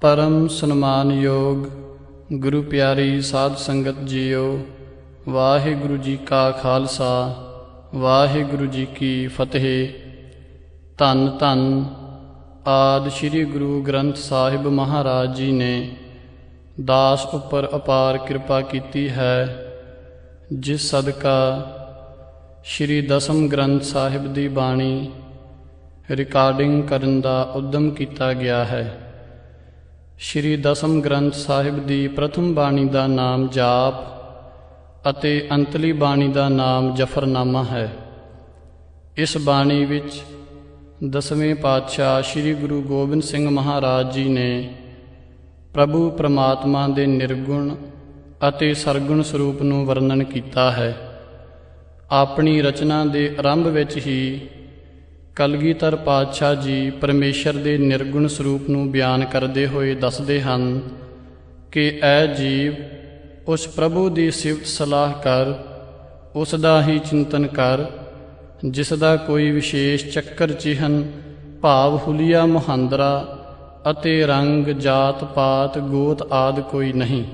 ਪਰਮ ਸਨਮਾਨਯੋਗ ਗੁਰੂ ਪਿਆਰੀ ਸਾਧ ਸੰਗਤ ਜੀਓ, ਵਾਹਿਗੁਰੂ ਜੀ ਕਾ ਖਾਲਸਾ, ਵਾਹਿਗੁਰੂ ਜੀ ਕੀ ਫਤਿਹ। ਧੰਨ ਧੰਨ ਆਦ ਸ੍ਰੀ ਗੁਰੂ ਗ੍ਰੰਥ ਸਾਹਿਬ ਮਹਾਰਾਜ ਜੀ ਨੇ ਦਾਸ ਉੱਪਰ ਅਪਾਰ ਕਿਰਪਾ ਕੀਤੀ ਹੈ, ਜਿਸ ਸਦਕਾ ਸ੍ਰੀ ਦਸਮ ਗ੍ਰੰਥ ਸਾਹਿਬ ਦੀ ਬਾਣੀ ਰਿਕਾਰਡਿੰਗ ਕਰਨ ਦਾ ਉਦਮ ਕੀਤਾ ਗਿਆ ਹੈ। ਸ੍ਰੀ ਦਸਮ ਗ੍ਰੰਥ ਸਾਹਿਬ ਦੀ ਪ੍ਰਥਮ ਬਾਣੀ ਦਾ ਨਾਮ ਜਾਪ ਅਤੇ ਅੰਤਲੀ ਬਾਣੀ ਦਾ ਨਾਮ ਜਫਰਨਾਮਾ ਹੈ। ਇਸ ਬਾਣੀ ਵਿੱਚ ਦਸਵੇਂ ਪਾਤਸ਼ਾਹ ਸ੍ਰੀ ਗੁਰੂ ਗੋਬਿੰਦ ਸਿੰਘ ਮਹਾਰਾਜ ਜੀ ਨੇ ਪ੍ਰਭੂ ਪ੍ਰਮਾਤਮਾ ਦੇ ਨਿਰਗੁਣ ਅਤੇ ਸਰਗੁਣ ਸਰੂਪ ਨੂੰ ਵਰਣਨ ਕੀਤਾ ਹੈ। ਆਪਣੀ ਰਚਨਾ ਦੇ ਆਰੰਭ ਵਿੱਚ ਹੀ ਕਲਗੀਧਰ ਪਾਤਸ਼ਾਹ ਜੀ ਪਰਮੇਸ਼ਰ ਦੇ ਨਿਰਗੁਣ ਸਰੂਪ ਨੂੰ ਬਿਆਨ ਕਰਦੇ ਹੋਏ ਦੱਸਦੇ ਹਨ ਕਿ ਐ ਜੀਵ, ਉਸ ਪ੍ਰਭੂ ਦੀ ਸਿਫਤ ਸਲਾਹ ਕਰ, ਉਸ ਦਾ ਹੀ ਚਿੰਤਨ ਕਰ, ਜਿਸ ਦਾ ਕੋਈ ਵਿਸ਼ੇਸ਼ ਚੱਕਰ ਚਿਹਨ ਭਾਵ ਹੁਲੀਆ ਮੁਹੰਦਰਾ ਅਤੇ ਰੰਗ, ਜਾਤ, ਪਾਤ, ਗੋਤ ਆਦ ਕੋਈ ਨਹੀਂ।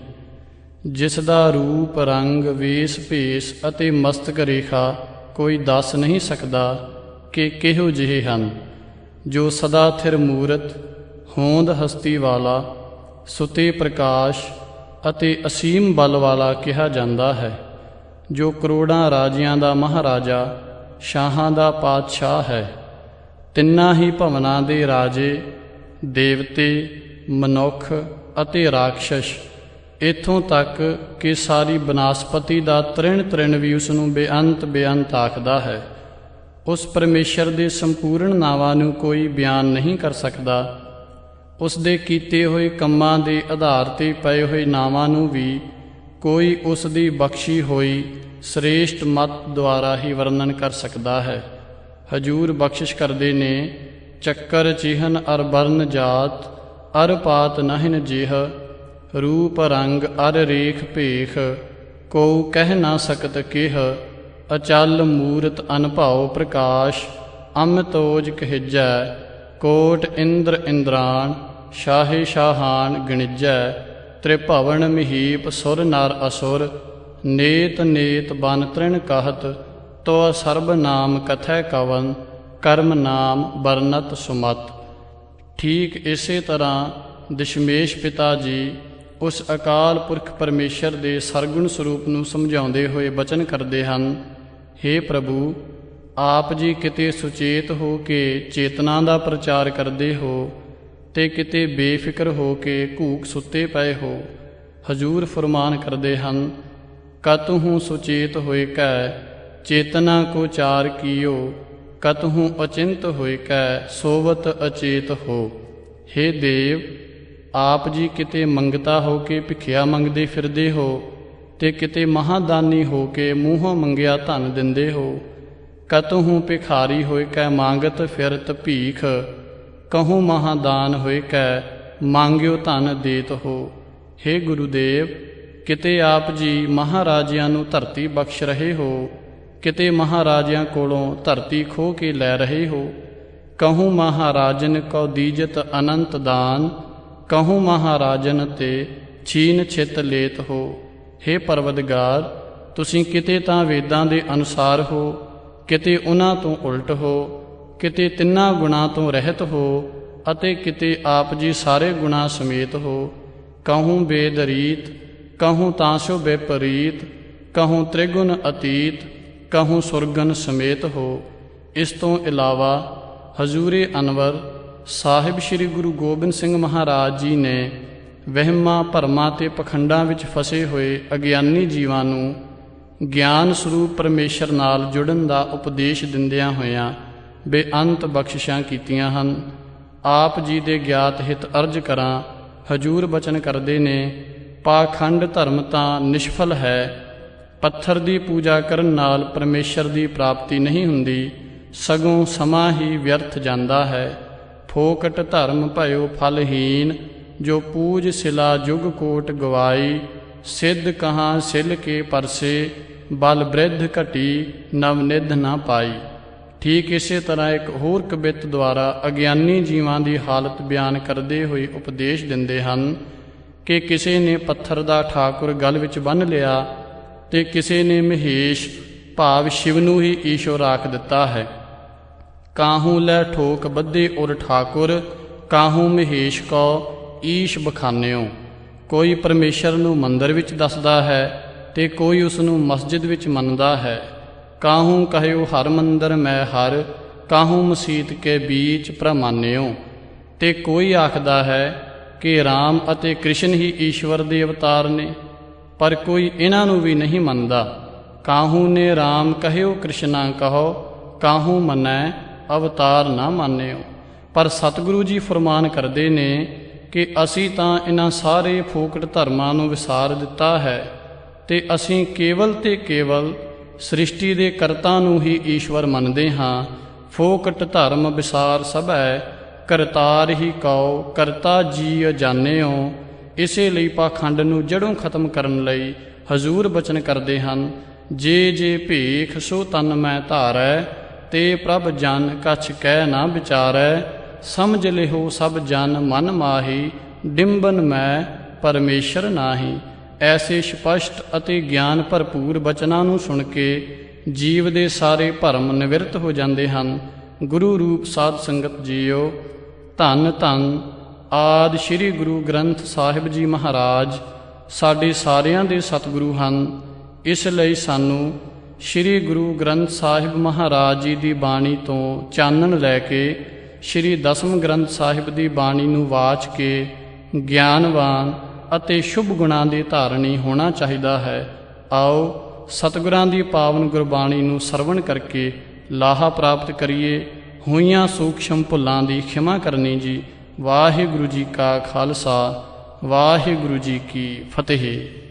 ਜਿਸ ਦਾ ਰੂਪ, ਰੰਗ, ਵੇਸ, ਭੇਸ ਅਤੇ ਮਸਤਕ ਰੇਖਾ ਕੋਈ ਦੱਸ ਨਹੀਂ ਸਕਦਾ ਕਿ ਕਿਹੋ ਜਿਹੇ ਹਨ? ਜੋ ਸਦਾ ਥਿਰ ਮੂਰਤ, ਹੋਂਦ ਹਸਤੀ ਵਾਲਾ, ਸੁਤੇ ਪ੍ਰਕਾਸ਼ ਅਤੇ ਅਸੀਮ ਬਲ ਵਾਲਾ ਕਿਹਾ ਜਾਂਦਾ ਹੈ। ਜੋ ਕਰੋੜਾਂ ਰਾਜਿਆਂ ਦਾ ਮਹਾਰਾਜਾ, ਸ਼ਾਹਾਂ ਦਾ ਪਾਤਸ਼ਾਹ ਹੈ। ਤਿੰਨਾਂ ਹੀ ਭਵਨਾਂ ਦੇ ਰਾਜੇ, ਦੇਵਤੇ, ਮਨੁੱਖ ਅਤੇ ਰਾਖਸ਼ ਇਥੋਂ ਤੱਕ ਕਿ ਸਾਰੀ ਬਨਾਸਪਤੀ ਦਾ ਤ੍ਰਿਣ ਤ੍ਰਿਣ ਵੀ ਉਸ ਨੂੰ ਬੇਅੰਤ ਬੇਅੰਤ ਆਖਦਾ ਹੈ। ਉਸ ਪਰਮੇਸ਼ਰ ਦੇ ਸੰਪੂਰਨ ਨਾਵਾਂ ਨੂੰ ਕੋਈ ਬਿਆਨ ਨਹੀਂ ਕਰ ਸਕਦਾ। ਉਸ ਦੇ ਕੀਤੇ ਹੋਏ ਕੰਮਾਂ ਦੇ ਆਧਾਰ ਤੇ ਪਏ ਹੋਏ ਨਾਵਾਂ ਨੂੰ ਵੀ ਕੋਈ ਉਸ ਦੀ ਬਖਸ਼ੀ ਹੋਈ ਸ੍ਰੇਸ਼ਟ ਮਤ ਦੁਆਰਾ ਹੀ ਵਰਣਨ ਕਰ ਸਕਦਾ ਹੈ। ਹਜੂਰ ਬਖਸ਼ਿਸ਼ ਕਰਦੇ ਨੇ, ਚੱਕਰ ਚਿਹਨ ਅਰ ਬਰਨ ਜਾਤ, ਅਰ ਪਾਤ ਨਹਿਨ ਜਿਹ, ਰੂਪ ਰੰਗ ਅਰ ਰੇਖ ਭੇਖ ਕੋ ਕਹਿ ਨਾ ਸਕਤ ਕਿਹ ਅਚਲ ਮੂਰਤ ਅਨਭਉ ਪ੍ਰਕਾਸ਼ ਅਮਤੋਜ ਕਹਿਜੈ, ਕੋਟ ਇੰਦਰ ਇੰਦਰਾਨ, ਸ਼ਾਹੇ ਸ਼ਾਹਾਨ ਗਣਿਜੈ, ਤ੍ਰਿਭਵਨ ਮਹੀਪ ਸੁਰ ਨਰ ਅਸੁਰ, ਨੇਤ ਨੇਤ ਬਨ ਤ੍ਰਿਣ ਕਹਤ, ਤੋ ਸਰਬ ਨਾਮ ਕਥੈ ਕਵਨ, ਕਰਮ ਨਾਮ ਬਰਨਤ ਸੁਮਤ। ਠੀਕ ਇਸੇ ਤਰ੍ਹਾਂ ਦਸ਼ਮੇਸ਼ ਪਿਤਾ ਜੀ ਉਸ ਅਕਾਲ ਪੁਰਖ ਪਰਮੇਸ਼ਰ ਦੇ ਸਰਗੁਣ ਸਰੂਪ ਨੂੰ ਸਮਝਾਉਂਦੇ ਹੋਏ ਬਚਨ ਕਰਦੇ ਹਨ हे ਪ੍ਰਭੂ, ਆਪ ਜੀ ਕਿਤੇ ਸੁਚੇਤ ਹੋ ਕੇ ਚੇਤਨਾ ਦਾ ਪ੍ਰਚਾਰ ਕਰਦੇ ਹੋ ਤੇ ਕਿਤੇ ਬੇਫਿਕਰ ਹੋ ਕੇ ਘੂਕ ਸੁੱਤੇ ਪਏ ਹੋ, ਹਜੂਰ ਫਰਮਾਨ ਕਰਦੇ ਹਨ ਕਤਹੂ ਸੁਚੇਤ ਹੋਏ ਕੈ, ਚੇਤਨਾ ਕੋ ਚਾਰ ਕੀਓ ਕਤਹੂ ਅਚਿੰਤ ਹੋਏ ਕੈ, ਸੋਵਤ ਅਚੇਤ ਹੋ। हे ਦੇਵ, ਆਪ ਜੀ ਕਿਤੇ ਮੰਗਤਾ ਹੋ ਕੇ ਭਿਖਿਆ ਮੰਗਦੇ ਫਿਰਦੇ ਹੋ ਤੇ ਕਿਤੇ ਮਹਾਦਾਨੀ ਹੋ ਕੇ ਮੂੰਹੋਂ ਮੰਗਿਆ ਧਨ ਦਿੰਦੇ ਹੋ। ਕਤਹੂ ਭਿਖਾਰੀ ਹੋਏ ਕੈ ਮੰਗਤ ਫਿਰਤ ਭੀਖ। ਕਹੂੰ ਮਹਾਦਾਨ ਹੋਏ ਕੈ ਮੰਗਿਓ ਧਨ ਦੇਤ ਹੋ। हे ਗੁਰੂਦੇਵ, ਕਿਤੇ ਆਪ ਜੀ ਮਹਾਰਾਜਿਆਂ ਨੂੰ ਧਰਤੀ ਬਖਸ਼ ਰਹੇ ਹੋ? ਕਿਤੇ ਮਹਾਰਾਜਿਆਂ ਕੋਲੋਂ ਧਰਤੀ ਖੋ ਕੇ ਲੈ ਰਹੇ ਹੋ? ਕਹੂੰ ਮਹਾਰਾਜਨ ਕਉ ਦੀਜਤ ਅਨੰਤ ਦਾਨ। ਕਹੂੰ ਮਹਾਰਾਜਨ ਤੇ ਛੀਨ ਛਿਤ ਲੇਤ ਹੋ। हे ਪਰਵਦਗਾਰ ਤੁਸੀਂ ਕਿਤੇ ਤਾਂ ਵੇਦਾਂ ਦੇ ਅਨੁਸਾਰ ਹੋ, ਕਿਤੇ ਉਹਨਾਂ ਤੋਂ ਉਲਟ ਹੋ, ਕਿਤੇ ਤਿੰਨਾਂ ਗੁਣਾਂ ਤੋਂ ਰਹਿਤ ਹੋ, ਅਤੇ ਕਿਤੇ ਆਪ ਜੀ ਸਾਰੇ ਗੁਣਾਂ ਸਮੇਤ ਹੋ। ਕਹੂੰ ਬੇਦਰੀਤ, ਕਹੂੰ ਤਾਂਸੋ ਵਿਪਰੀਤ ਕਹੂੰ ਤ੍ਰਿਗੁਣ ਅਤੀਤ, ਕਹੂੰ ਸੁਰਗਨ ਸਮੇਤ ਹੋ। ਇਸ ਤੋਂ ਇਲਾਵਾ ਹਜ਼ੂਰੇ ਅਨਵਰ, ਸਾਹਿਬ ਸ੍ਰੀ ਗੁਰੂ ਗੋਬਿੰਦ ਸਿੰਘ ਮਹਾਰਾਜ ਜੀ ਨੇ ਵਹਿਮਾਂ ਭਰਮਾਂ ਤੇ ਪਖੰਡਾਂ ਵਿੱਚ ਫਸੇ ਹੋਏ ਅਗਿਆਨੀ ਜੀਵਾਂ ਨੂੰ ਗਿਆਨ ਸਰੂਪ ਪਰਮੇਸ਼ਰ ਨਾਲ ਜੁੜਨ ਦਾ ਉਪਦੇਸ਼ ਦਿੰਦਿਆਂ ਹੋਇਆਂ ਬੇਅੰਤ ਬਖਸ਼ਿਸ਼ਾਂ ਕੀਤੀਆਂ ਹਨ। ਆਪ ਜੀ ਦੇ ਗਿਆਤ ਹਿਤ ਅਰਜ ਕਰਾਂ, ਹਜੂਰ ਬਚਨ ਕਰਦੇ ਨੇ, ਪਾਖੰਡ ਧਰਮ ਤਾਂ ਨਿਸ਼ਫਲ ਹੈ। ਪੱਥਰ ਦੀ ਪੂਜਾ ਕਰਨ ਨਾਲ ਪਰਮੇਸ਼ਰ ਦੀ ਪ੍ਰਾਪਤੀ ਨਹੀਂ ਹੁੰਦੀ, ਸਗੋਂ ਸਮਾਂ ਹੀ ਵਿਅਰਥ ਜਾਂਦਾ ਹੈ। ਫੋਕਟ ਧਰਮ ਭਇਓ ਫਲਹੀਨ ਜੋ ਪੂਜ ਸਿਲਾ ਜੁਗ ਕੋਟ ਗਵਾਈ, ਸਿੱਧ ਕਹਾਂ ਸਿਲ ਕੇ ਪਰਸੇ, ਬਲ ਬ੍ਰਿਧ ਘਟੀ ਨਵ ਨਿਧ ਨਾ ਪਾਈ। ਠੀਕ ਇਸੇ ਤਰ੍ਹਾਂ ਇੱਕ ਹੋਰ ਕਵਿਤ ਦੁਆਰਾ ਅਗਿਆਨੀ ਜੀਵਾਂ ਦੀ ਹਾਲਤ ਬਿਆਨ ਕਰਦੇ ਹੋਏ ਉਪਦੇਸ਼ ਦਿੰਦੇ ਹਨ ਕਿ ਕਿਸੇ ਨੇ ਪੱਥਰ ਦਾ ਠਾਕੁਰ ਗਲ ਵਿੱਚ ਬੰਨ੍ਹ ਲਿਆ ਤੇ ਕਿਸੇ ਨੇ ਮਹੇਸ਼ ਭਾਵ ਸ਼ਿਵ ਨੂੰ ਹੀ ਈਸ਼ਵਰ ਆਖ ਦਿੱਤਾ ਹੈ। ਕਾਹੂ ਲੈ ਠੋਕ ਬੱਧੇ ਉਰ ਠਾਕੁਰ, ਕਾਹੂ ਮਹੇਸ਼ ਕੋ ਈਸ਼ ਬਖਾਨਿਓ। ਕੋਈ ਪਰਮੇਸ਼ਰ ਨੂੰ ਮੰਦਰ ਵਿੱਚ ਦੱਸਦਾ ਹੈ ਤੇ ਕੋਈ ਉਸ ਨੂੰ ਮਸਜਿਦ ਵਿੱਚ ਮੰਨਦਾ ਹੈ। ਕਾਹੂ ਕਹਿਓ ਹਰ ਮੰਦਰ ਮੈਂ ਹਰ, ਕਾਹੂ ਮਸੀਤ ਕੇ ਬੀਚ ਪ੍ਰਮਾਨਿਓ। ਤੇ ਕੋਈ ਆਖਦਾ ਹੈ ਕਿ RAM ਅਤੇ ਕ੍ਰਿਸ਼ਨ ਹੀ ਈਸ਼ਵਰ ਦੇ ਅਵਤਾਰ ਨੇ, ਪਰ ਕੋਈ ਇਹਨਾਂ ਨੂੰ ਵੀ ਨਹੀਂ ਮੰਨਦਾ। ਕਾਹੂ ਨੇ RAM ਕਹਿਓ ਕ੍ਰਿਸ਼ਨਾ ਕਹੋ, ਕਾਹੂ ਮੰਨੈ ਅਵਤਾਰ ਨਾ ਮੰਨਿਓ। ਪਰ ਸਤਿਗੁਰੂ ਜੀ ਫਰਮਾਨ ਕਰਦੇ ਨੇ ਕਿ ਅਸੀਂ ਤਾਂ ਇਹਨਾਂ ਸਾਰੇ ਫੋਕਟ ਧਰਮਾਂ ਨੂੰ ਵਿਸਾਰ ਦਿੱਤਾ ਹੈ ਤੇ ਅਸੀਂ ਕੇਵਲ ਤੇ ਕੇਵਲ ਸ੍ਰਿਸ਼ਟੀ ਦੇ ਕਰਤਾ ਨੂੰ ਹੀ ਈਸ਼ਵਰ ਮੰਨਦੇ ਹਾਂ। ਫੋਕਟ ਧਰਮ ਵਿਸਾਰ ਸਭੈ ਕਰਤਾਰ ਹੀ ਕਉ, ਕਰਤਾ ਜੀ ਜਾਣਿਓ। ਇਸੇ ਲਈ ਪਾਖੰਡ ਨੂੰ ਜੜੋਂ ਖਤਮ ਕਰਨ ਲਈ ਹਜ਼ੂਰ ਬਚਨ ਕਰਦੇ ਹਨ, ਜੇ ਜੇ ਭੇਖ ਸੋ ਤਨ ਮੈਂ ਧਾਰੈ, ਤੇ ਪ੍ਰਭ ਜਨ ਕਛ ਕਹਿ ਨਾ ਵਿਚਾਰੈ। ਸਮਝ ਲਿਓ ਸਭ ਜਨ ਮਨ ਮਾਹੀ, ਡਿੰਬਨ ਮੈਂ ਪਰਮੇਸ਼ਰ ਨਾਹੀ। ਐਸੇ ਸਪਸ਼ਟ ਅਤੇ ਗਿਆਨ ਭਰਪੂਰ ਬਚਨਾਂ ਨੂੰ ਸੁਣ ਕੇ ਜੀਵ ਦੇ ਸਾਰੇ ਭਰਮ ਨਿਵਰਤ ਹੋ ਜਾਂਦੇ ਹਨ। ਗੁਰੂ ਰੂਪ ਸਾਧ ਸੰਗਤ ਜੀਓ, ਧੰਨ ਧੰਨ ਆਦ ਸ੍ਰੀ ਗੁਰੂ ਗ੍ਰੰਥ ਸਾਹਿਬ ਜੀ ਮਹਾਰਾਜ, ਸਾਡੇ ਸਾਰਿਆਂ ਦੇ ਸਤਿਗੁਰੂ ਹਨ। ਇਸ ਲਈ ਸਾਨੂੰ ਸ੍ਰੀ ਗੁਰੂ ਗ੍ਰੰਥ ਸਾਹਿਬ ਮਹਾਰਾਜ ਜੀ ਦੀ ਬਾਣੀ ਤੋਂ ਚਾਨਣ ਲੈ ਕੇ ਸ੍ਰੀ ਦਸਮ ਗ੍ਰੰਥ ਸਾਹਿਬ ਦੀ ਬਾਣੀ ਨੂੰ ਵਾਚ ਕੇ ਗਿਆਨਵਾਨ ਅਤੇ ਸ਼ੁਭ ਗੁਣਾਂ ਦੇ ਧਾਰਨੀ ਹੋਣਾ ਚਾਹੀਦਾ ਹੈ। ਆਓ ਸਤਿਗੁਰਾਂ ਦੀ ਪਾਵਨ ਗੁਰਬਾਣੀ ਨੂੰ ਸਰਵਣ ਕਰਕੇ ਲਾਹਾ ਪ੍ਰਾਪਤ ਕਰੀਏ। ਹੋਈਆਂ ਸੂਖਸ਼ਮ ਭੁੱਲਾਂ ਦੀ ਖਿਮਾ ਕਰਨੀ ਜੀ। ਵਾਹਿਗੁਰੂ ਜੀ ਕਾ ਖਾਲਸਾ, ਵਾਹਿਗੁਰੂ ਜੀ ਕੀ ਫਤਿਹ।